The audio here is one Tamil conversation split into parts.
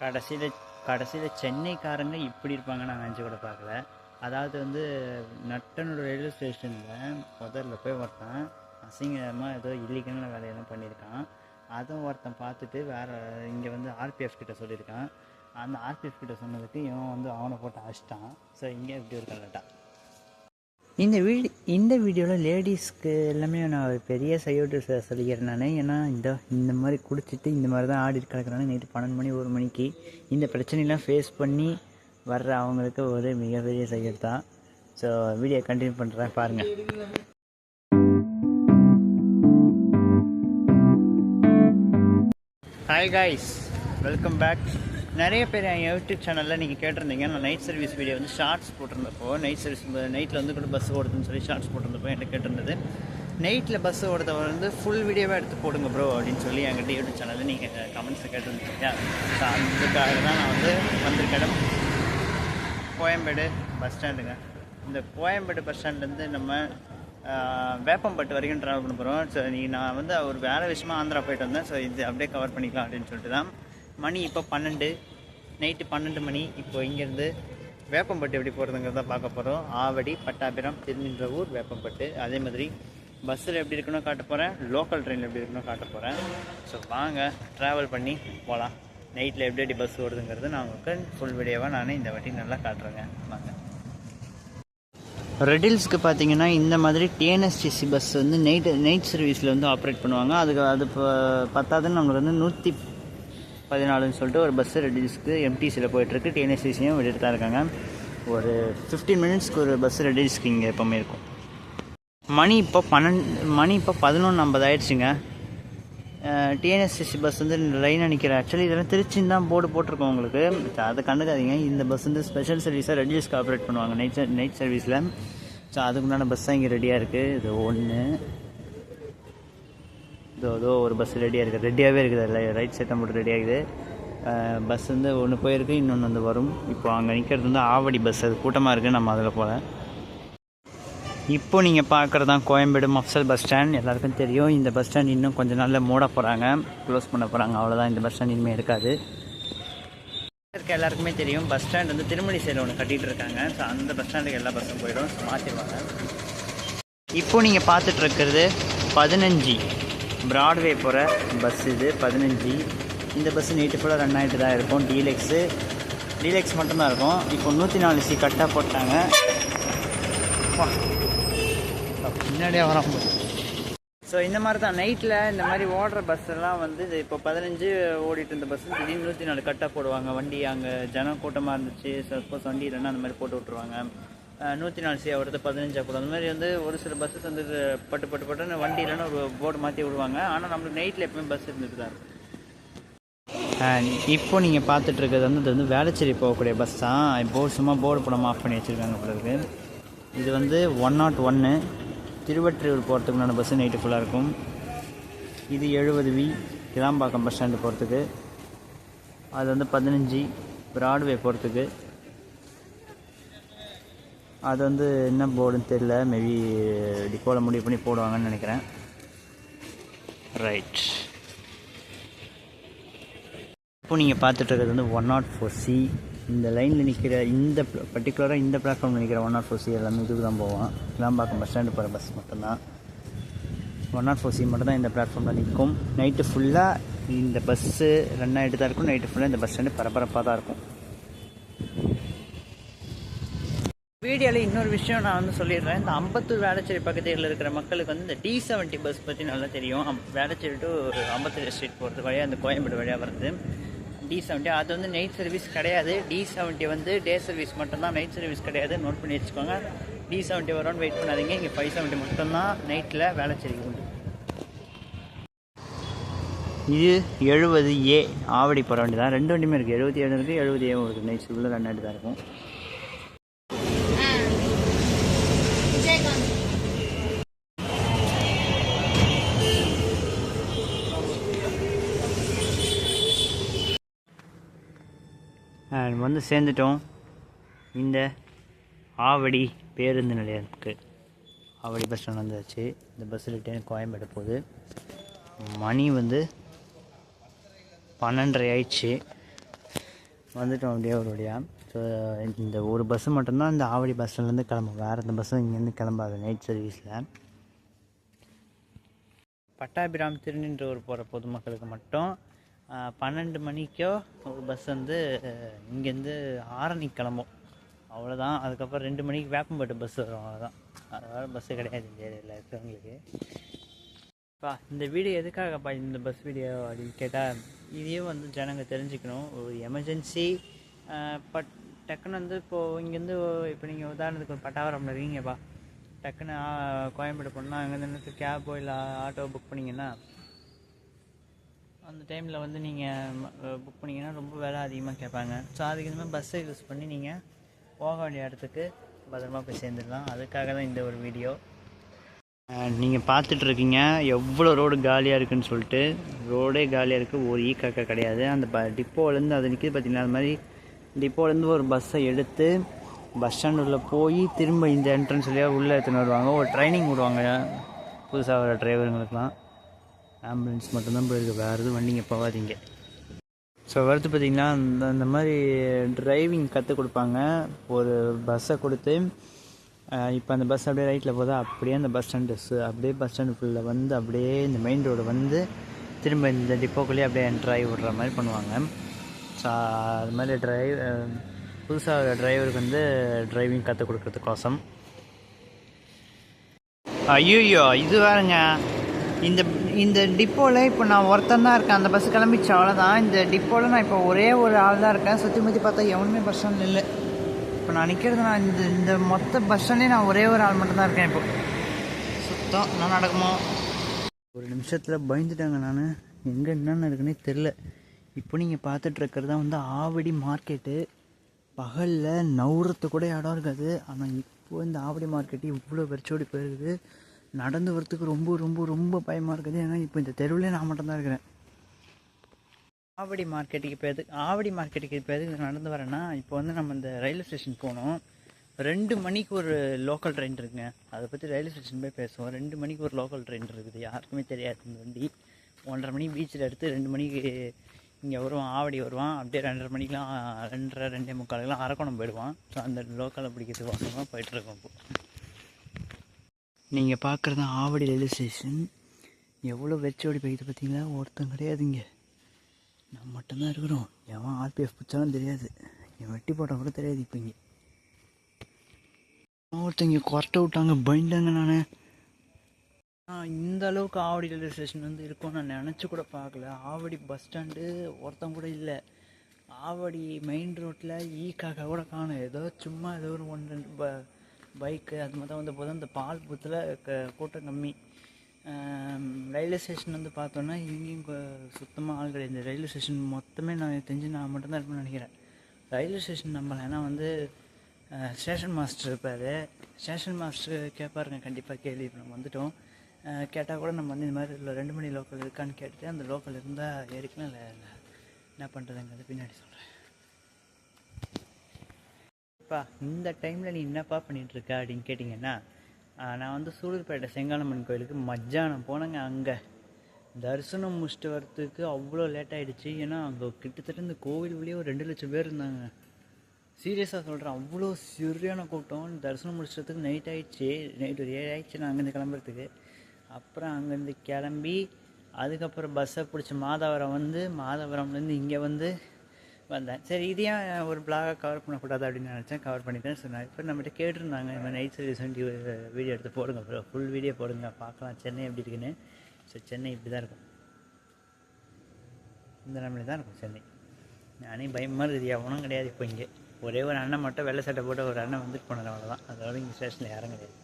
கடைசியில் கடைசியில் சென்னைக்காரங்க இப்படி இருப்பாங்க நான் நினச்சி கூட பார்க்கல. அதாவது வந்து நட்டனோட ரயில்வே ஸ்டேஷனில் முதல்ல போய் ஒருத்தன் அசிங்கமாக ஏதோ இல்லீகலான வேலையெல்லாம் பண்ணியிருக்கான். அதுவும் ஒருத்தன் பார்த்துட்டு வேறு இங்கே வந்து ஆர்பிஎஃப் கிட்ட சொல்லியிருக்கான். அந்த ஆர்பிஎஃப் கிட்ட சொன்னதுக்கு இவன் வந்து அவனை போட்டு அடிச்சிட்டான். ஸோ இங்கே இப்படி ஒரு கலட்டான் இந்த வீடு இந்த வீடியோவில் லேடிஸ்க்கு எல்லாமே நான் பெரிய சையோட்டு சொல்லிக்கிறேன் நான். ஏன்னா இந்த இந்த மாதிரி குடிச்சிட்டு இந்த மாதிரி தான் ஆடி கிடக்குறாங்க நைட்டு பன்னெண்டு மணி ஒரு மணிக்கு இந்த பிரச்சனையெல்லாம் ஃபேஸ் பண்ணி வர்ற அவங்களுக்கு ஒரு மிகப்பெரிய சையட் தான். ஸோ வீடியோ கண்டினியூ பண்ணுறேன் பாருங்கள் ஹாய் காய்ஸ் வெல்கம் பேக் நிறைய பேர் என் யூடியூப் சேனலில் நீங்கள் கேட்டிருந்தீங்க நான் நைட் சர்வீஸ் வீடியோ வந்து ஷார்ட்ஸ் போட்டிருந்தப்போ நைட் சர்வீஸ் நைட்டில் வந்து கூட பஸ் ஓடுதுன்னு சொல்லி ஷார்ட்ஸ் போட்டிருந்தப்போ என்கிட்ட கேட்டிருந்தது. நைட்டில் பஸ் ஓடுறத வந்து ஃபுல் வீடியோவாக எடுத்து போடுங்க ப்ரோ அப்படின்னு சொல்லி என்கிட்ட யூடியூப் சேனலில் நீங்கள் கமெண்ட்ஸை கேட்டிருந்தீங்க. ஸோ அதுக்காக தான் நான் வந்து வந்திருக்கேன். கோயம்பேடு பஸ் ஸ்டாண்டுங்க இந்த கோயம்பேடு பஸ் ஸ்டாண்ட்லேருந்து நம்ம வேப்பம்பட்டு வரைக்கும் ட்ராவல் பண்ண போகிறோம் ஸோ நீ நான் வந்து ஒரு வேலை விஷயமா ஆந்திரா போயிட்டு வந்தேன். ஸோ இது அப்படியே கவர் பண்ணிக்கலாம் அப்படின்னு சொல்லிட்டு தான் மணி இப்போ பன்னெண்டு. நைட்டு பன்னெண்டு மணி. இப்போ இங்கேருந்து வேப்பம்பட்டு எப்படி போகிறதுங்கிறத பார்க்க போகிறோம் ஆவடி பட்டாபிரம் திருநின்ற ஊர் வேப்பம்பட்டு. அதே மாதிரி பஸ்ஸில் எப்படி இருக்கணும் காட்ட போகிறேன் லோக்கல் ட்ரெயினில் எப்படி இருக்கணும் காட்ட போகிறேன் ஸோ வாங்க ட்ராவல் பண்ணி போகலாம் நைட்டில் எப்படி எப்படி பஸ் ஓடுதுங்கிறது நான் உங்களுக்கு ஃபுல் வீடியோவாக நான் இந்த வாட்டி நல்லா காட்டுறேங்க. வாங்க. ரெடில்ஸ்க்கு பார்த்தீங்கன்னா இந்த மாதிரி டிஎன்எஸ்டிசி பஸ் வந்து நைட் நைட் சர்வீஸில் வந்து ஆப்ரேட் பண்ணுவாங்க. அதுக்கு அது இப்போ பத்தாதுன்னு நம்மளுக்கு வந்து நூற்றி பதினாலுன்னு சொல்லிட்டு ஒரு பஸ்ஸு ரெடில்ஸ்க்கு எம்டிசியில் போயிட்டுருக்கு. டிஎன்எஸ்டிசியும் விட்டுட்டு தான் இருக்காங்க. ஒரு ஃபிஃப்டீன் மினிட்ஸ்க்கு ஒரு பஸ் ரெடில்ஸ்க்கு இங்கே எப்போவுமே இருக்கும். மணி இப்போ பன்னெண்டு மணி இப்போ பதினொன்று ஐம்பது ஆயிடுச்சுங்க. டிஎன்எஸ்டிசி பஸ் வந்து லைனாக நிற்கிற ஆக்சுவலி இதெல்லாம் திருச்சின்னு தான் போர்டு போட்டிருக்கோம் உங்களுக்கு. அதை கண்டுக்காதீங்க. இந்த பஸ் வந்து ஸ்பெஷல் சர்வீஸாக ரெடியூஸ்க்கு ஆப்ரேட் பண்ணுவாங்க. நைட் நைட் சர்வீஸில் ஸோ அதுக்குண்டான பஸ் தான் இங்கே ரெடியாக இருக்குது இது ஒன்று இதோ ஏதோ ஒரு பஸ் ரெடியாக இருக்குது ரெடியாகவே இருக்குது அதில். ரைட் சைட் தான் போட்டு ரெடி ஆகுது. பஸ் வந்து ஒன்று போயிருக்கு இன்னொன்று வந்து வரும். இப்போ அங்கே நிற்கிறது வந்து ஆவடி பஸ் அது கூட்டமாக இருக்குது நம்ம அதில் போகல இப்போ நீங்கள் பார்க்குறது தான் கோயம்பேடு மஃப்சல் பஸ் ஸ்டாண்ட் எல்லாருக்கும் தெரியும். இந்த பஸ் ஸ்டாண்ட் இன்னும் கொஞ்சம் நாளில் மூட போகிறாங்க க்ளோஸ் பண்ண போகிறாங்க அவ்வளோதான் இந்த பஸ் ஸ்டாண்ட் இனிமேல் இருக்காது. இருக்க எல்லாருக்குமே தெரியும். பஸ் ஸ்டாண்ட் வந்து திருமணி சைடில் ஒன்று கட்டிகிட்டு இருக்காங்க. ஸோ அந்த பஸ் ஸ்டாண்டுக்கு எல்லா பஸ்ஸும் போயிடும். மாற்றிடுவாங்க இப்போ நீங்கள் பார்த்துட்டு இருக்கிறது பதினஞ்சு. பிராட்வே போகிற பஸ் இது பதினஞ்சு. இந்த பஸ் நைட்டு ஃபுல்லாக ரன் ஆகிட்டு தான் இருக்கும். டீலெக்ஸு டீலெக்ஸ் மட்டும்தான் இருக்கும். இப்போ நூற்றி நாலு சி கட்டாக போட்டாங்க. வா. பின்னாடியே வரோம் ஸோ இந்த மாதிரி தான் நைட்டில் இந்த மாதிரி ஓடுற பஸ் எல்லாம் வந்து இது இப்போ பதினஞ்சு ஓடிட்டு இருந்த பஸ் திடீர்னு நூற்றி நாலு கட்டாக போடுவாங்க. வண்டி அங்கே ஜனம் கூட்டமாக இருந்துச்சு. சப்போஸ் வண்டி இல்லைன்னா அந்த மாதிரி போட்டு விட்ருவாங்க நூற்றி நாலு சி ஆகிறது பதினஞ்சா கூட. அந்த மாதிரி வந்து ஒரு சில பஸ்ஸஸ் வந்து பட்டு பட்டு பட்டுன்னு வண்டி இல்லைன்னா ஒரு போர்டு மாற்றி விடுவாங்க. ஆனால் நம்மளுக்கு நைட்டில் எப்பவுமே பஸ் இருந்துட்டு தான் இருக்கும். இப்போ நீங்கள் பார்த்துட்ருக்கிறது வந்து இது வந்து வேளச்சேரி போகக்கூடிய பஸ் தான் போர்டு சும்மா போர்டு படம் ஆஃப் பண்ணி வச்சுருக்காங்க போல இது வந்து ஒன் நாட் ஒன்று திருவற்றியூர் போகிறதுக்குண்டான பஸ்ஸு நைட்டு ஃபுல்லாக இருக்கும். இது எழுபது வி கிளாம்பாக்கம் பஸ் ஸ்டாண்டு போகிறதுக்கு அது வந்து பதினஞ்சு பிராட்வே போகிறதுக்கு அது வந்து என்ன போர்டுன்னு தெரியல. மேபி டிப்போவில் முடிவு பண்ணி போடுவாங்கன்னு நினைக்கிறேன். ரைட் இப்போ நீங்கள் பார்த்துட்டு இருக்கிறது வந்து ஒன் நாட் ஃபோர் சி இந்த லைனில் நிற்கிற இந்த பர்டிகுலராக இந்த பிளாட்ஃபார்மில் நிற்கிற ஒன் நாட் ஃபோர் சி எல்லாமே இதுக்கு தான் போவோம். கிளாம்பாக்கம் பஸ் ஸ்டாண்டு போகிற பஸ் மட்டும்தான். ஒன் நாட் ஃபோர் சி மட்டும் தான் இந்த பிளாட்ஃபார்மில் நிற்கும். நைட்டு ஃபுல்லாக இந்த பஸ்ஸு ரன் ஆகிட்டு தான் இருக்கும் நைட்டு ஃபுல்லாக இந்த பஸ் ஸ்டாண்டு பரபரப்பாக தான் இருக்கும். வீடியோவில் இன்னொரு விஷயம் நான் வந்து சொல்லிடுறேன். இந்த அம்பத்தூர் வேளச்சேரி பக்கத்தில் இருக்கிற மக்களுக்கு வந்து இந்த டி செவன்ட்டி பஸ் பற்றி நல்லா தெரியும். வேளச்சேரி டு அம்பத்தூர் ஸ்ட்ரீட் போகிறது வழியாக அந்த கோயம்பேடு வழியாக வருது டி செவன்ட்டி அது வந்து நைட் சர்வீஸ் கிடையாது. டி செவன்ட்டி வந்து டே சர்வீஸ் மட்டும்தான். நைட் சர்வீஸ் கிடையாது நோட் பண்ணி வச்சுக்கோங்க. டி செவன்ட்டி வரும்னு வெயிட் பண்ணாதீங்க. இங்கே ஃபைவ் செவன்ட்டி மட்டும்தான் நைட்டில் வேளச்சேரிக்கு உண்டு. இது எழுபது ஏ ஆவடி போகிற வண்டி தான். ரெண்டு வண்டியுமே இருக்குது எழுபத்தி ஏழு இருக்குது எழுபது ஏவும் இருக்குது நைட் ஃபுல்லாக ரெண்டு தான் இருக்கும். வந்து சேர்ந்துட்டோம். இந்த ஆவடி பேருந்து நிலையத்துக்கு. ஆவடி பஸ் ஸ்டாண்ட் வந்தாச்சு. இந்த பஸ்ஸில் ரிட்டர்ன் கோயம்பேடு போகுது. மணி வந்து பன்னெண்டரை ஆயிடுச்சு. வந்துட்டோம் அப்படியே ஒரு வழியாக ஸோ இந்த ஒரு பஸ்ஸு மட்டும்தான் இந்த ஆவடி பஸ்லேருந்து கிளம்பும். வேறு எந்த பஸ்ஸும் இங்கேருந்து கிளம்பாது நைட் சர்வீஸில் பட்டாபிராம் திருநின்றூர் போகிற பொதுமக்களுக்கு மட்டும் பன்னெண்டு மணிக்கோ ஒரு பஸ் வந்து இங்கேருந்து ஆரணி கிளம்பும். அவ்வளோதான் அதுக்கப்புறம் ரெண்டு மணிக்கு வேப்பம்பட்டு பஸ் வரும். அவ்வளோதான் அதனால் பஸ்ஸு கிடையாது இந்த ஏரியாவில் இருக்கிறவங்களுக்கு. இப்போ இந்த வீடியோ எதுக்காகப்பா இந்த பஸ் வீடியோ அப்படின்னு கேட்டால் இதையும் வந்து ஜனங்க தெரிஞ்சுக்கணும். ஒரு எமர்ஜென்சி பட் டக்குன்னு வந்து இப்போது இங்கேருந்து இப்போ நீங்கள் உதாரணத்துக்கு ஒரு பட்டாவரம் இருக்கீங்கப்பா. டக்குன்னு கோயம்பேடு போனால் அங்கேருந்து கேபோ இல்லை ஆட்டோ புக் பண்ணிங்கன்னா அந்த டைமில் வந்து நீங்கள் புக் பண்ணிங்கன்னா ரொம்ப விலை அதிகமாக கேட்பாங்க. ஸோ அதுக்கு மாதிரி பஸ்ஸை யூஸ் பண்ணி நீங்கள் போக வேண்டிய இடத்துக்கு பத்திரமா போய் சேர்ந்துடலாம். அதுக்காக தான் இந்த ஒரு வீடியோ நீங்கள் பார்த்துட்ருக்கீங்க எவ்வளோ ரோடு காலியாக இருக்குன்னு சொல்லிட்டு ரோடே காலியாக இருக்குது ஒரு ஈ காக்கா கிடையாது. அந்த ப டிப்போலேருந்து அது நிற்கிது பார்த்தீங்கன்னா அது மாதிரி டிப்போலேருந்து ஒரு பஸ்ஸை எடுத்து பஸ் ஸ்டாண்ட் உள்ளே போய் திரும்ப இந்த என்ட்ரன்ஸ் வழியாக உள்ளே எடுத்துன்னு வருவாங்க. ஒரு ட்ரைனிங் விடுவாங்க. புதுசாக வர டிரைவருங்களுக்குலாம் ஆம்புலன்ஸ் மட்டும்தான் போயிருக்கு வேறு எதுவும் வண்டிங்க போகாதீங்க. ஸோ அடுத்து பார்த்தீங்கன்னா அந்த அந்த மாதிரி டிரைவிங் கற்றுக் கொடுப்பாங்க. ஒரு பஸ்ஸை கொடுத்து இப்போ அந்த பஸ் அப்படியே ரைட்டில் போதா? அப்படியே அந்த பஸ் ஸ்டாண்டு அப்படியே பஸ் ஸ்டாண்டுக்குள்ளே வந்து அப்படியே இந்த மெயின் ரோடு வந்து திரும்ப இந்த டிப்போக்குள்ளேயே அப்படியே என்ட்ரு ஆகி விடுற மாதிரி பண்ணுவாங்க. ஸோ அது மாதிரி டிரைவ் புதுசாக டிரைவருக்கு வந்து டிரைவிங் கற்றுக் கொடுக்குறதுக்கோசம். ஐயோ இது வேறுங்க. இந்த இந்த டிப்போவில் இப்போ நான் ஒருத்தன் தான் இருக்கேன். அந்த பஸ் கிளம்பிச்சு அவ்வளோதான் இந்த டிப்போவில் நான் இப்போ ஒரே ஒரு ஆள் தான் இருக்கேன். சுற்றி முற்றி பார்த்தா எவனுமே பஸ் ஸ்டாண்ட் இல்லை. இப்போ நான் நிற்கிறது நான் இந்த இந்த மொத்த பஸ் ஸ்டாண்ட்லேயே நான் ஒரே ஒரு ஆள் மட்டும்தான் இருக்கேன் இப்போ. சுத்தம். நான் நடக்குமோ? ஒரு நிமிஷத்தில் பயந்துட்டாங்க நான். எங்கே என்னென்ன இருக்குன்னே தெரில இப்போ நீங்கள் பார்த்துட்ருக்கிறது தான் வந்து ஆவடி மார்க்கெட்டு பகலில் நவுறத்து கூட இடம் இருக்காது. ஆனால் இப்போ இந்த ஆவடி மார்க்கெட்டு இவ்வளோ வெறிச்சோடி போயிருக்குது. நடந்து வரத்துக்கு ரொம்ப ரொம்ப ரொம்ப பயமாக இருக்குது. ஏன்னா இப்போ இந்த தெருவில் நான் மட்டும்தான் இருக்கிறேன். ஆவடி மார்க்கெட்டுக்கு இப்போ எதுக்கு ஆவடி மார்க்கெட்டுக்கு இப்போ எதுக்கு நடந்து வரேன்னா இப்போ வந்து நம்ம இந்த ரயில்வே ஸ்டேஷன் போனோம். ரெண்டு மணிக்கு ஒரு லோக்கல் ட்ரெயின் இருக்குங்க. அதை பற்றி ரயில்வே ஸ்டேஷன் போய் பேசுவோம். ரெண்டு மணிக்கு ஒரு லோக்கல் ட்ரெயின் இருக்குது. யாருக்குமே தெரியாது இந்த வண்டி. ஒன்றரை மணி பீச்சில் எடுத்து ரெண்டு மணிக்கு இங்கே வருவான் ஆவடி வருவான். அப்படியே ரெண்டரை மணிக்கெலாம் ரெண்டரை ரெண்டே முக்காலுக்கெலாம் அரக்கோணம் போயிடுவான். ஸோ அந்த லோக்கலை பிடிக்கிறதுக்கு வாசமாக போயிட்டுருக்கோம் இப்போ. நீங்கள் பார்க்குறது ஆவடி ரயில்வே ஸ்டேஷன் எவ்வளோ வெச்சோடி போய்கிட்டு பார்த்தீங்களா ஒருத்தன் கிடையாதுங்க. நம்ம மட்டும்தான் இருக்கிறோம். எவன் ஆர்பிஎஃப் பிடிச்சாலும் தெரியாது. என் வெட்டி போட்டால் கூட தெரியாது இப்போ இங்கே ஒருத்தங்க கொரட்டை விட்டாங்க. பயந்தாங்க நான். இந்த அளவுக்கு ஆவடி ரயில்வே ஸ்டேஷன் வந்து இருக்கோம் நான் நினச்சி கூட பார்க்கல. ஆவடி பஸ் ஸ்டாண்டு ஒருத்தன் கூட இல்லை. ஆவடி மெயின் ரோட்டில் ஈக்காக கூட காணும். ஏதோ சும்மா ஏதோ ஒரு ஒன்று ரெண்டு ப பைக்கு அது மாதிரி தான் வந்த போதும். அந்த பால் பூத்தில் க கூட்டம் கம்மி. ரயில்வே ஸ்டேஷன் வந்து பார்த்தோன்னா இங்கேயும் சுத்தமாக ஆள் கிடையாது. இந்த ரயில்வே ஸ்டேஷன் மொத்தமே நான் தெரிஞ்சு நான் மட்டும்தான் இருப்பேன்னு நினைக்கிறேன். ரயில்வே ஸ்டேஷன் நம்பல ஏன்னா வந்து ஸ்டேஷன் மாஸ்டர் இருப்பார். ஸ்டேஷன் மாஸ்டர் கேட்பாருங்க கண்டிப்பாக கேள்வி. இப்போ நம்ம வந்துட்டோம். கேட்டால் கூட நம்ம வந்து இந்த மாதிரி இல்லை ரெண்டு மணி லோக்கல் இருக்கான்னு கேட்டுட்டு அந்த லோக்கல் இருந்தால் ஏறிக்கலாம். இல்லை என்ன பண்ணுறதுங்கிறது பின்னாடி சொல்கிறேன் அப்பா இந்த டைமில் நீ என்னப்பா பண்ணிட்டு இருக்க அப்படின்னு கேட்டிங்கன்னா நான் வந்து சூலூர்பேட்டை செங்காலம்மன் கோயிலுக்கு மத்தியானம் போனேங்க அங்கே. தரிசனம் முடிச்சுட்டு வரத்துக்கு அவ்வளோ லேட் ஆகிடுச்சு ஏன்னா அங்கே கிட்டத்தட்ட இந்த கோவில் உள்ளே ஒரு ரெண்டு லட்சம் பேர் இருந்தாங்க. சீரியஸாக சொல்கிறேன் அவ்வளோ சரியான கூட்டம். தரிசனம் முடிச்சதுக்கு நைட் ஆகிடுச்சு நைட் ஒரு ஏழு ஆகிடுச்சு நான் அங்கேருந்து கிளம்புறதுக்கு. அப்புறம் அங்கேருந்து கிளம்பி அதுக்கப்புறம் பஸ்ஸை பிடிச்சி மாதவரம் வந்து மாதவரம்லேருந்து இங்கே வந்து வந்தேன். சரி இதையும் ஒரு பிளாகாக கவர் பண்ணக்கூடாது அப்படின்னு நினச்சேன். கவர் பண்ணிட்டேன்னு சொன்னேன் இப்போ நம்மகிட்ட கேட்டிருந்தாங்க இந்த நைட் சர்வீஸ் வண்டி வீடியோ எடுத்து போடுங்க ப்ரோ ஃபுல் வீடியோ போடுங்க. பார்க்கலாம் சென்னை எப்படி இருக்குன்னு. ஸோ சென்னை இப்படி தான் இருக்கும். இந்த நம்மளே தான் இருக்கும் சென்னை. நானே பயமாக இருக்குது எவனும் கிடையாது இப்போ இங்கே. ஒரே ஒரு அண்ணன் மட்டும் வெள்ளை சட்டை போட்டு ஒரு அண்ணன் வந்துட்டு போனது அவ்வளோதான் அதோட இங்கே ஸ்டேஷனில் யாரும் கிடையாது.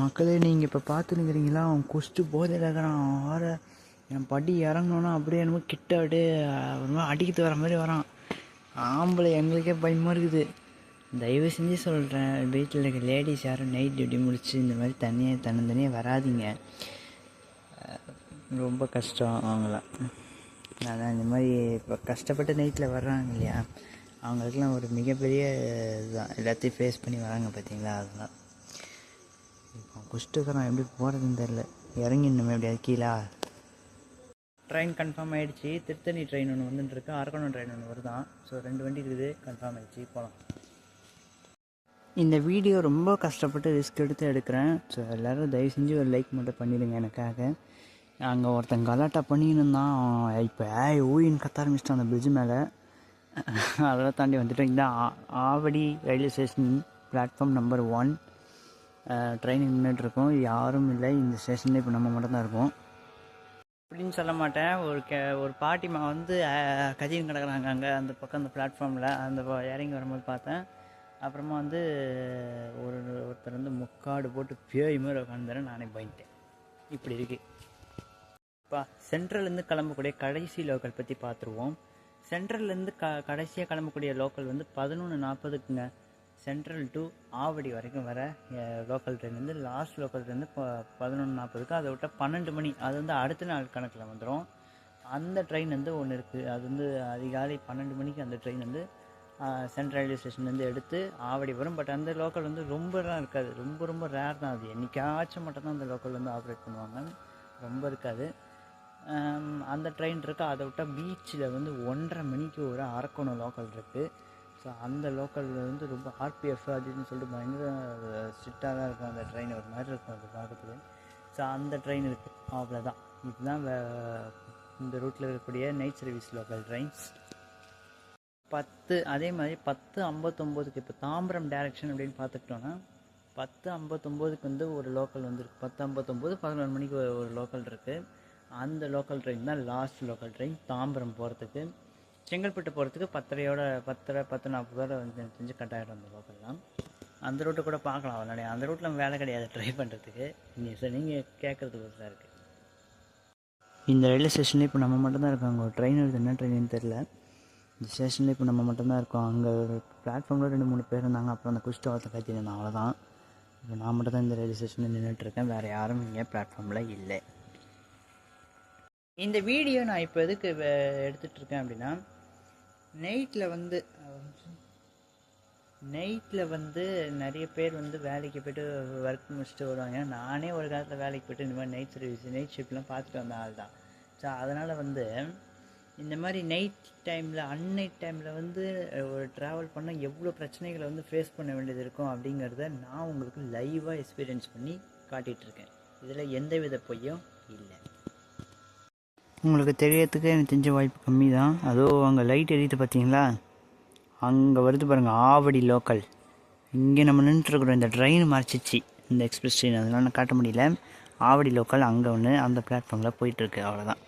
மக்களே நீங்கள் இப்போ பார்த்துனுக்கிறீங்களா அவன் குஷ்டு போதையில் இருக்கிறான். ஆற. என் படி இறங்கணுன்னா அப்படியே என்னமோ கிட்ட அப்படியே ஒரு மாதிரி அடிக்கிட்டு வர மாதிரி வரான். ஆம்பளை எங்களுக்கே பயமாக இருக்குது. தயவு செஞ்சு சொல்கிறேன் வீட்டில் இருக்க லேடிஸ் யாரும் நைட் டியூட்டி முடிச்சு இந்த மாதிரி தனியாக தன்னந்தனியாக வராதீங்க. ரொம்ப கஷ்டம் அவங்களாம் அதான் இந்த மாதிரி இப்போ கஷ்டப்பட்டு நைட்டில் வர்றாங்க இல்லையா? அவங்களுக்குலாம் ஒரு மிகப்பெரிய இதுதான். எல்லாத்தையும் ஃபேஸ் பண்ணி வராங்க பார்த்தீங்களா அதுதான். இப்போ குஷ்டுக்காரன் எப்படி போகிறதுன்னு தெரில இறங்கிடணுமே எப்படியாவது கீழே. ட்ரெயின் கன்ஃபார்ம் ஆகிடுச்சு திருத்தணி ட்ரெயின் ஒன்று வந்துட்டுருக்கு. அரக்கணம் ட்ரெயின் ஒன்று வருதான் ஸோ ரெண்டு வண்டி இருக்குது. கன்ஃபார்ம் ஆகிடுச்சு போகலாம் இந்த வீடியோ ரொம்ப கஷ்டப்பட்டு ரிஸ்க் எடுத்து எடுக்கிறேன். ஸோ எல்லோரும் தயவு செஞ்சு ஒரு லைக் மட்டும் பண்ணிடுங்க எனக்காக. அங்கே ஒருத்தன் கலாட்டா பண்ணின்னு இருந்தான். இப்போ ஏய் ஊயின்னு கத்த ஆரம்பிச்சிட்டான் அந்த பிரிட்ஜ் மேலே. அதெல்லாம் தாண்டி வந்துட்டோம் இந்த Avadi railway station platform number one train நின்றுட்டுருக்கோம் யாரும் இல்லை. இந்த ஸ்டேஷனில் இப்போ நம்ம மட்டும்தான் இருக்கோம். அப்படின்னு சொல்ல மாட்டேன். ஒரு கே ஒரு பாட்டிமா வந்து கஜின் கிடக்குறாங்க அங்கே அந்த பக்கம் அந்த பிளாட்ஃபார்மில் அந்த இறங்கி வரும்போது பார்த்தேன். அப்புறமா வந்து ஒரு ஒருத்தர் வந்து முக்காடு போட்டு பேய் மாதிரி உட்காந்துறேன் நானே பயந்துட்டேன். இப்படி இருக்குது இப்போ சென்ட்ரல்லேருந்து கிளம்பக்கூடிய கடைசி லோக்கல் பற்றி பார்த்துருவோம். சென்ட்ரல்லேருந்து க கடைசியாக கிளம்பக்கூடிய லோக்கல் வந்து பதினொன்று நாற்பதுக்குங்க சென்ட்ரல் டு ஆவடி வரைக்கும் வர லோக்கல் ட்ரெயின் வந்து லாஸ்ட் லோக்கல் ட்ரெயின் வந்து பதினொன்று நாற்பதுக்கு அதை விட்டால் பன்னெண்டு மணி. அது வந்து அடுத்த நாள் கணக்கில் வந்துடும் அந்த ட்ரெயின் வந்து ஒன்று இருக்குது அது வந்து அதிகாலை பன்னெண்டு மணிக்கு அந்த ட்ரெயின் வந்து சென்ட்ரல் ரயில்வே ஸ்டேஷன்லேருந்து எடுத்து ஆவடி வரும். பட் அந்த லோக்கல் வந்து ரொம்பலாம் இருக்காது. ரொம்ப ரொம்ப ரேர் தான் அது. என்றைக்காச்சும் மட்டும்தான் அந்த லோக்கல் வந்து ஆப்ரேட் பண்ணுவாங்க. ரொம்ப இருக்காது. அந்த ட்ரெயின் இருக்குது அதை விட்டால் பீச்சில் வந்து ஒன்றரை மணிக்கு ஒரு அரக்கோணம் லோக்கல் இருக்குது ஸோ அந்த லோக்கலில் வந்து ரொம்ப ஆர்பிஎஃப் அதுன்னு சொல்லிட்டு பயங்கர ஸ்ட்ரிக்டாக தான் இருக்கும் அந்த ட்ரெயின். ஒரு மாதிரி இருக்கும் அது பார்க்கறதுக்கு. ஸோ அந்த ட்ரெயின் இருக்குது அவ்வளோதான் இதுதான் வே- இந்த ரூட்டில் இருக்கக்கூடிய நைட் சர்வீஸ் லோக்கல் ட்ரெயின்ஸ் பத்து அதே மாதிரி பத்து ஐம்பத்தொம்போதுக்கு இப்போ தாம்பரம் டைரக்ஷன் அப்படின்னு பார்த்துக்கிட்டோன்னா பத்து ஐம்பத்தொம்போதுக்கு வந்து ஒரு லோக்கல் வந்துருக்கு. பத்து ஐம்பத்தொம்போது பதினொரு மணிக்கு ஒரு- ஒரு லோக்கல் இருக்குது அந்த லோக்கல் ட்ரெயின் தான் லாஸ்ட் லோக்கல் ட்ரெயின் தாம்பரம் போகிறதுக்கு செங்கல்பட்டு போகிறதுக்கு பத்தரையோட பத்தரை பத்து நாற்பதோட வந்து தெரிஞ்சு கட் ஆகிடும் அந்த லோக்கல்லாம். அந்த ரூட்டை கூட பார்க்கலாம் அவனாலே அந்த ரூட்டில் வேலை கிடையாது ட்ரை பண்ணுறதுக்கு நீங்கள் சார் நீங்கள் கேட்குறதுக்கு ஒரு இருக்குது இந்த ரயில்வே ஸ்டேஷனில் இப்போ நம்ம மட்டும்தான் இருக்கோம். அங்கே ஒரு ட்ரெயின் வருது. என்ன ட்ரெயின்னு தெரில இந்த ஸ்டேஷனில் இப்போ நம்ம மட்டும்தான் இருக்கோம். அங்கே ஒரு பிளாட்ஃபார்மில் ரெண்டு மூணு பேர் இருந்தாங்க. அப்புறம் அந்த குஷ்டவத்தை ஒருத்தர் கத்திருந்தான் அவ்வளோதான் இப்போ நான் மட்டும் தான் இந்த ரயில்வே ஸ்டேஷனில் நின்றுட்டுருக்கேன் வேறு யாரும் இங்கே பிளாட்ஃபார்மில் இல்லை. இந்த வீடியோ நான் இப்போ எதுக்கு எடுத்துகிட்டு இருக்கேன் அப்படின்னா நைட்டில் வந்து நைட்டில் வந்து நிறைய பேர் வந்து வேலைக்கு போய்ட்டு ஒர்க் முடிச்சுட்டு வருவாங்க. நானே ஒரு காலத்தில் வேலைக்கு போய்ட்டு இந்த மாதிரி நைட் சர்வீஸ் நைட் ஷிஃப்ட்லாம் பார்த்துட்டு வந்த ஆள் தான். ஸோ அதனால் வந்து இந்த மாதிரி நைட் டைமில் அன்னைட் டைமில் வந்து ஒரு ட்ராவல் பண்ணால் எவ்வளோ பிரச்சனைகளை வந்து ஃபேஸ் பண்ண வேண்டியது இருக்கும் அப்படிங்கிறத நான் உங்களுக்கு லைவாக எக்ஸ்பீரியன்ஸ் பண்ணி காட்டிகிட்ருக்கேன் இதில் எந்த வித பொய்யும் இல்லை. உங்களுக்கு தெரியறதுக்கு எனக்கு தெரிஞ்ச வாய்ப்பு கம்மி தான் அதோ அங்கே லைட் எரியுது பார்த்தீங்களா அங்கே வருது பாருங்கள் ஆவடி லோக்கல் இங்கே நம்ம நின்றுட்டுருக்குறோம் இந்த ட்ரெயின் மறைச்சிச்சு இந்த எக்ஸ்பிரஸ் ட்ரெயின் அதெல்லாம் நான் காட்ட முடியல. ஆவடி லோக்கல் அங்கே ஒன்று அந்த பிளாட்ஃபார்மில் போயிட்டுருக்கு அவ்வளோதான்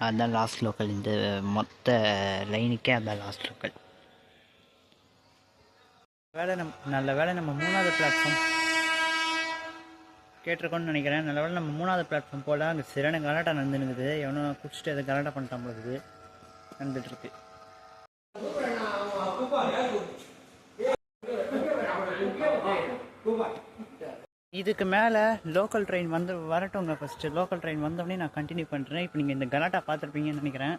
அதுதான் லாஸ்ட் லோக்கல் இந்த மொத்த லைனுக்கே அதுதான் லாஸ்ட் லோக்கல் வேலை நம் நல்ல வேலை நம்ம மூணாவது பிளாட்ஃபார்ம் கேட்டிருக்கோன்னு நினைக்கிறேன். நல்லவேளை நம்ம மூணாவது பிளாட்ஃபார்ம் போல் அங்கே சிறன கலாட்டா நடந்துனுக்குது. எவனோ குடிச்சிட்டு அதை கலாட்டா பண்ணிட்டான் போல நடந்துட்டுருக்கு இதுக்கு மேலே லோக்கல் ட்ரெயின் வந்து வரட்டுங்க ஃபஸ்ட்டு லோக்கல் ட்ரெயின் வந்தோடனே நான் கண்டினியூ பண்ணுறேன் இப்போ நீங்கள் இந்த கலாட்டா பார்த்துருப்பீங்கன்னு நினைக்கிறேன்.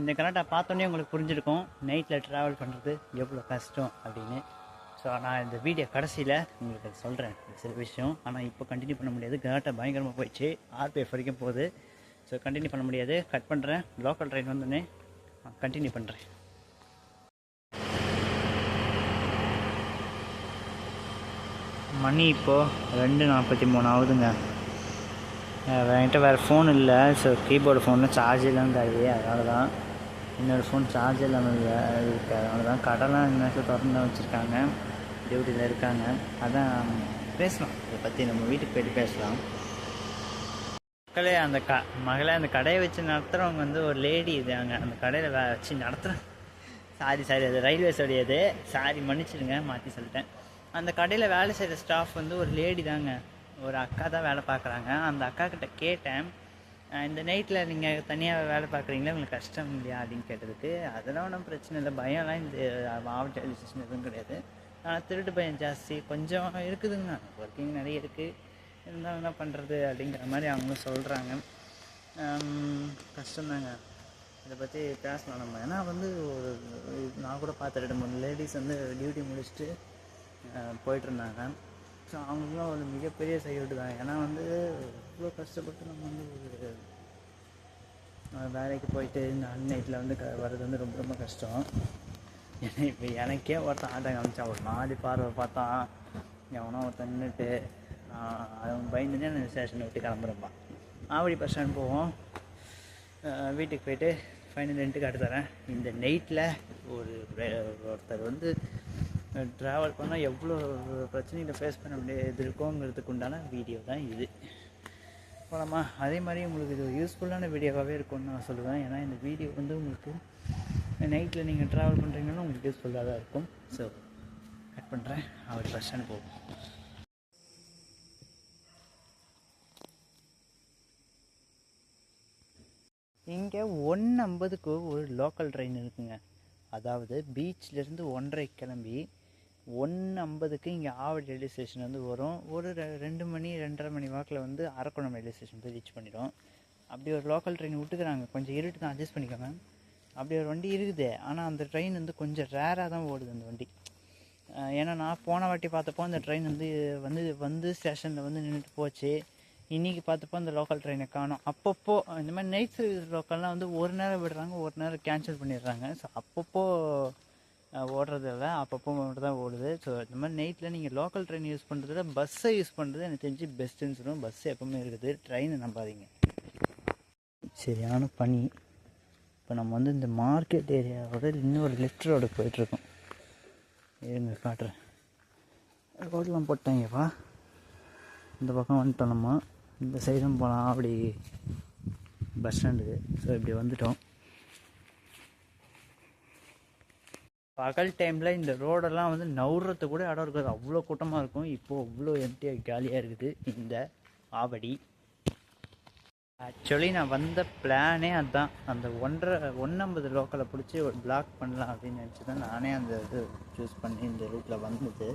இந்த கலாட்டா பார்த்தோன்னே உங்களுக்கு புரிஞ்சிருக்கும். நைட்டில் ட்ராவல் பண்ணுறது எவ்வளோ கஷ்டம் அப்படின்னு. ஸோ நான் இந்த வீடியோ கடைசியில் உங்களுக்கு அது சொல்கிறேன் சில விஷயம். ஆனால் இப்போ கண்டினியூ பண்ண முடியாது. கேட்டை பயங்கரமாக போயிடுச்சு. ஆர்பிஎஃப் வரைக்கும் போகுது. ஸோ கண்டினியூ பண்ண முடியாது. கட் பண்ணுறேன் லோக்கல் ட்ரெயின் வந்தோடனே கண்டினியூ பண்ணுறேன் மணி இப்போது ரெண்டு நாற்பத்தி மூணு ஆகுதுங்க. என்கிட்ட வேறு ஃபோன் இல்லை. ஸோ கீபோர்டு ஃபோனில் சார்ஜ் இல்லாமல் ஆகுது அதனால தான் என்னோடய ஃபோன் சார்ஜ் இல்லாமல் இருக்குது அதனால தான் கடைலாம் இன்னும் திறந்து தான் வச்சுருக்காங்க. டியூட்டியில் இருக்காங்க. அதான் பேசலாம் இதை பற்றி நம்ம வீட்டுக்கு போயிட்டு பேசலாம். மக்களே அந்த க மகளே அந்த கடையை வச்சு நடத்துகிறவங்க வந்து ஒரு லேடி இது அங்கே. அந்த கடையில் வே வச்சு நடத்துகிறோம் சாரி சாரி அது ரயில்வேஸோடையது சாரி மன்னிச்சிடுங்க மாற்றி சொல்லிட்டேன். அந்த கடையில் வேலை செய்கிற ஸ்டாஃப் வந்து ஒரு லேடி தாங்க. ஒரு அக்கா தான் வேலை பார்க்குறாங்க. அந்த அக்கா கிட்ட கேட்டேன். இந்த நைட்டில் நீங்கள் தனியாக வேலை பார்க்குறீங்களா? உங்களுக்கு கஷ்டம் இல்லையா? அப்படின்னு கேட்டதுக்கு அதெல்லாம் ஒன்றும் பிரச்சனை இல்லை. பயம்லாம் இந்த மாவட்ட ஸ்டேஷன் எதுவும் கிடையாது. ஆனால் திருட்டு பயம் ஜாஸ்தி. கொஞ்சம் இருக்குதுங்க. ஒர்க்கிங் நிறைய இருக்குது இருந்தாலும் என்ன பண்ணுறது அப்படிங்கிற மாதிரி அவங்களும் சொல்கிறாங்க கஷ்டம்தாங்க. இதை பற்றி பேசலாம் நம்ம. ஏன்னா வந்து ஒரு நான் கூட பார்த்த ரெண்டு மூணு லேடிஸ் வந்து டியூட்டி முடிச்சுட்டு போயிட்டுருந்தாங்க. ஸோ அவங்களுக்குலாம் ஒரு மிகப்பெரிய சைடு தான். ஏன்னா வந்து இவ்வளோ கஷ்டப்பட்டு நம்ம வந்து ஒரு வேலைக்கு போயிட்டு இந்த நைட்டில் வந்து க வர்றது வந்து ரொம்ப ரொம்ப கஷ்டம். ஏன்னா இப்போ எனக்கே ஒருத்தன் ஆட்டம் காமிச்சான் ஒரு நாலு பார்வை பார்த்தான். எவனோ ஒருத்தன் நின்றுட்டு அவன் பயந்துட்டு நான் ஸ்டேஷனை விட்டு கிளம்புறப்பான் ஆவடி பஸ் ஸ்டாண்ட் போவோம். வீட்டுக்கு போயிட்டு ஃபைனல் ரெண்ட்டுக்கு காட்டு தரேன் இந்த நைட்டில் ஒரு ஒருத்தர் வந்து ட்ராவல் பண்ணால் எவ்வளோ பிரச்சனைகளை ஃபேஸ் பண்ண முடியாது இருக்கோங்கிறதுக்கு உண்டான வீடியோ தான் இது. போகலாமா அதே மாதிரி உங்களுக்கு இது யூஸ்ஃபுல்லான வீடியோவாகவே இருக்கும்னு நான் சொல்லுவேன். ஏன்னா இந்த வீடியோ வந்து உங்களுக்கு நைட்டில் நீங்கள் ட்ராவல் பண்ணுறீங்கன்னா உங்களுக்கு யூஸ்ஃபுல்லாக தான் இருக்கும். ஸோ கட் பண்ணுறேன் அவர் பஸ் ஸ்டாண்ட் போகும். இங்கே ஒன்று ஐம்பதுக்கு ஒரு லோக்கல் ட்ரெயின் இருக்குங்க. அதாவது பீச்லேருந்து ஒன்றரை கிளம்பி ஒன்று ஐம்பதுக்கு இங்கே ஆவடி ரயில்வே ஸ்டேஷன் வந்து வரும். ஒரு ரெ- ரெண்டு மணி ரெண்டரை மணி வாக்கில் வந்து அரக்கோணம் ரயில்வே ஸ்டேஷன் போய் ரீச் பண்ணிடும். அப்படி ஒரு லோக்கல் ட்ரெயின் விட்டுக்கிறாங்க. கொஞ்சம் இருட்டு தான். அட்ஜஸ்ட் பண்ணிக்கோங்க. அப்படி ஒரு வண்டி இருக்குது. ஆனால் அந்த ட்ரெயின் வந்து கொஞ்சம் ரேராக தான் ஓடுது அந்த வண்டி. ஏன்னா நான் போன வாட்டி பார்த்தப்போ அந்த ட்ரெயின் வந்து வந்து வந்து ஸ்டேஷனில் வந்து நின்றுட்டு போச்சு. இன்றைக்கி பார்த்தப்போ அந்த லோக்கல் ட்ரெயினை காணும். அப்பப்போ இந்த மாதிரி நைட் சர்வீஸ் லோக்கல்லாம் வந்து ஒரு நேரம் விடுறாங்க ஒரு நேரம் கேன்சல் பண்ணிடுறாங்க. ஸோ அப்பப்போ ஓடுறதில்ல அப்பப்போ மட்டும் தான் ஓடுது. ஸோ இந்த மாதிரி நைட்டில் நீங்கள் லோக்கல் ட்ரெயின் யூஸ் பண்ணுறதுல பஸ்ஸை யூஸ் பண்ணுறது எனக்கு தெரிஞ்சு பெஸ்ட்டுன்னு சொல்லுவோம். பஸ் எப்பவுமே இருக்குது. ட்ரெயினை நம்பாதீங்க. சரியான பனி இப்போ நம்ம வந்து இந்த மார்க்கெட் ஏரியாவோட இன்னொரு லெஃப்ட் ரோடு போயிட்டுருக்கோம். இருங்க காட்டுறேன். ரோடெலாம் போட்டாங்கப்பா இந்த பக்கம் வந்துட்டோம் நம்ம. இந்த சைடும் போகலாம் அப்படி பஸ் ஸ்டாண்டுக்கு ஸோ இப்படி வந்துட்டோம். பகல் டைமில் இந்த ரோடெல்லாம் வந்து நவுறதுக்கு கூட இடம் இருக்காது. அவ்வளோ கூட்டமாக இருக்கும். இப்போது அவ்வளோ எம்டியாக காலியாக இருக்குது. இந்த ஆவடி. ஆக்சுவலி நான் வந்த பிளானே அதுதான் அந்த ஒன்றரை ஒன்றம்பது லோக்கலை பிடிச்சி ஒரு பிளாக் பண்ணலாம் அப்படின்னு நினச்சி தான் நானே அந்த இது சூஸ் பண்ணி இந்த ரூட்டில் வந்தது.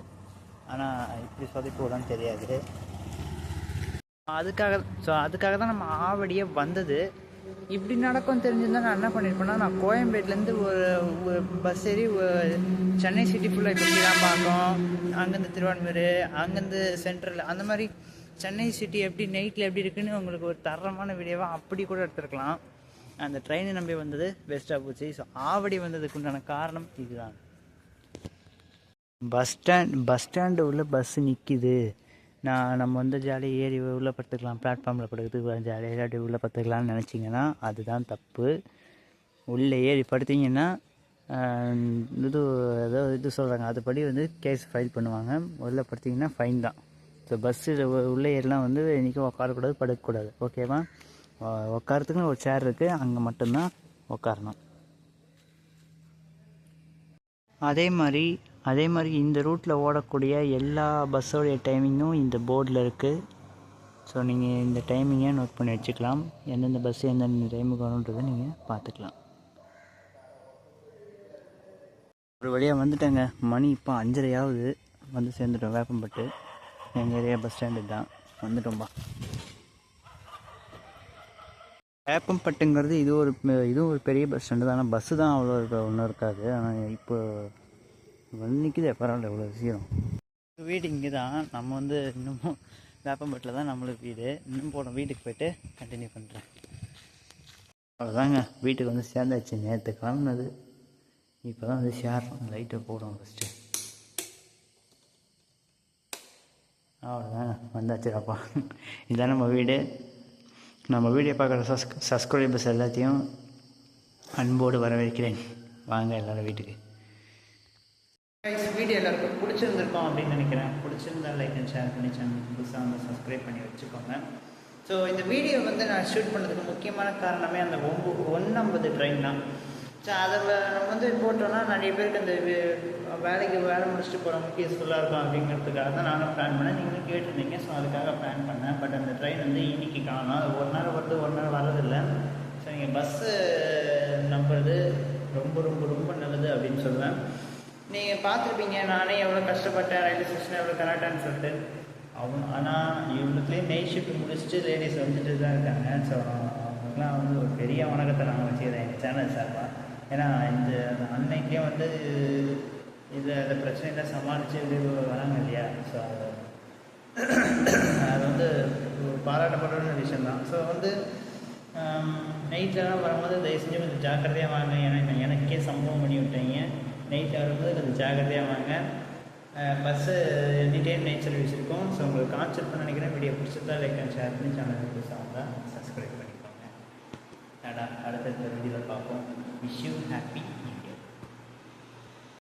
ஆனால் இப்படி சொதப்பி தெரியாது. அதுக்காக ஸோ அதுக்காக தான் நம்ம ஆவடியே வந்தது. இப்படி நடக்கும் தெரிஞ்சிருந்தால் நான் என்ன பண்ணியிருப்பேன்னா நான் கோயம்பேட்டிலேருந்து ஒரு பஸ் ஏறி சென்னை சிட்டி ஃபுல்லாக இப்போ கீழாம்பாக்கம் அங்கேருந்து திருவான்மூர் அங்கேருந்து சென்ட்ரல் அந்த மாதிரி சென்னை சிட்டி எப்படி நைட்டில் எப்படி இருக்குன்னு உங்களுக்கு ஒரு தரமான வீடியோவாக அப்படி கூட எடுத்துருக்கலாம். அந்த ட்ரெயினை நம்பி வந்தது பெஸ்ட்டாக போச்சு. ஸோ ஆவடி வந்ததுக்கு உண்டான காரணம் இதுதான். பஸ் ஸ்டாண்ட் பஸ் ஸ்டாண்டு உள்ள பஸ் நிற்கிது நான் நம்ம வந்து ஜாலியாக ஏறி உள்ளே படுத்துக்கலாம். பிளாட்ஃபார்மில் படுக்கிறதுக்கு ஜாலியாக அப்படி உள்ளே படுத்துக்கலாம்னு நினச்சிங்கன்னா அதுதான் தப்பு. உள்ளே ஏறி படுத்திங்கன்னா இது ஏதோ இது சொல்கிறாங்க அதுபடி வந்து கேஸ் ஃபைல் பண்ணுவாங்க. உள்ளே படுத்திங்கன்னா ஃபைன் தான். ஸோ பஸ்ஸு உள்ளே ஏறிலாம் வந்து இன்றைக்கி உட்காரக்கூடாது படுக்கக்கூடாது. ஓகேவா உட்காரத்துக்குன்னு ஒரு சேர் இருக்குது அங்கே மட்டும்தான் உட்காரணும் அதே மாதிரி அதே மாதிரி இந்த ரூட்டில் ஓடக்கூடிய எல்லா பஸ்ஸோடைய டைமிங்கும் இந்த போர்டில் இருக்குது ஸோ நீங்கள் இந்த டைமிங்கை நோட் பண்ணி வச்சுக்கலாம். எந்தெந்த பஸ் எந்தெந்த டைமுக்கு வரும்ன்றதை நீங்கள் பார்த்துக்கலாம். ஒரு வழியாக வந்துட்டேங்க. மணி இப்போ அஞ்சரையாவது. வந்து சேர்ந்துட்டோம் வேப்பம்பட்டு. எங்கள் ஏரியா பஸ் ஸ்டாண்டு தான் வந்துட்டோம்பா. வேப்பம்பட்டுங்கிறது இது ஒரு பெ- இதுவும் ஒரு பெரிய பஸ் ஸ்டாண்டு தான். ஆனால் பஸ்ஸு தான் அவ்வளோ இருக்க ஒன்றும் இருக்காது. ஆனால் இப்போ வந்து நிற்குதே பரவாயில்ல இவ்வளோ சீக்கிரம். வீடு இங்கே தான் நம்ம வந்து இன்னமும் வேப்பம்பட்டில் தான் நம்மளுக்கு வீடு. இன்னும் போனோம் வீட்டுக்கு போயிட்டு கண்டினியூ பண்ணுறேன் அவ்வளோதாங்க. வீட்டுக்கு வந்து சேர்ந்தாச்சு. நேற்று கிளம்புனது. இப்போ தான் வந்து ஷேர் லைட்டை போடும் ஃபஸ்ட்டு அவ்வளோதான் வந்தாச்சுடாப்பா இதுதான் நம்ம வீடு. நம்ம வீடியோ பார்க்குற சஸ் சப்ஸ்கிரைபர்ஸ் எல்லாத்தையும் அன்போடு வரவேற்கிறேன். வாங்க எல்லாரும் வீட்டுக்கு. வீடியோ எல்லாருக்கும் பிடிச்சிருந்துருக்கோம் அப்படின்னு நினைக்கிறேன். பிடிச்சிருந்தா லைக் அண்ட் ஷேர் பண்ணி சேனல் புதுசாக வந்து சப்ஸ்கிரைப் பண்ணி வச்சுக்கோங்க. ஸோ இந்த வீடியோ வந்து நான் ஷூட் பண்ணதுக்கு முக்கியமான காரணமே அந்த ஒம்பு ஒன்றம்பது ட்ரெயின் தான். ஸோ அதை நம்ம வந்து போட்டோம்னா நிறைய பேருக்கு அந்த வேலைக்கு வேலை முடிச்சுட்டு போகிறவங்களுக்கு யூஸ்ஃபுல்லாக இருக்கும் அப்படிங்கிறதுக்காக தான் நானும் பிளான் பண்ணேன். நீங்களும் கேட்டிருந்தீங்க ஸோ அதுக்காக பிளான் பண்ணேன். பட் அந்த ட்ரெயின் வந்து இன்னைக்கு காணும். அது ஒரு நேரம் வருது ஒரு நேரம் வரதில்லை ஸோ நீங்கள் பஸ்ஸு நம்புறது ரொம்ப ரொம்ப ரொம்ப நல்லது அப்படின்னு சொல்லுவேன். நீங்கள் பார்த்துருப்பீங்க நானே எவ்வளோ கஷ்டப்பட்டேன் ரயில்வே ஸ்டேஷன் எவ்வளோ கரெக்டானு சொல்லிட்டு. அவங்க ஆனால் இவங்களுக்குலேயே நைட் ஷிஃப்ட் முடிச்சுட்டு லேடிஸ் வந்துட்டு தான் இருக்காங்க. ஸோ அவங்களுக்குலாம் வந்து ஒரு பெரிய வணக்கத்தை நான் வச்சுக்கிறேன் எங்கள் சேனல் சார்பாக ஏன்னா இந்த அன்னைக்கே வந்து இதை அந்த பிரச்சனைகளை சமாளித்து வராங்க இல்லையா? ஸோ அது வந்து பாராட்டப்படுற விஷயம் தான் ஸோ வந்து நைட்லலாம் வரும்போது தயவு செஞ்சு கொஞ்சம் ஜாக்கிரதையாக வாங்க. ஏன்னா எனக்கே சம்பவம் பண்ணி விட்டாங்க. நைட்டில் வரும்போது கொஞ்சம் ஜாக்கிரதையாக வாங்க. Bus any time night service இருக்கும் ஸோ உங்களுக்கு கான்செப்ட் நினைக்கிறேன். வீடியோ பிடிச்சிருந்தா லைக் அண்ட் ஷேர் பண்ணி சேனல் புதுசாக இருந்தால் சப்ஸ்கிரைப் பண்ணிக்கோங்க. டாடா அடுத்தடுத்த வீடியோவில் பார்ப்போம். Wish you happy.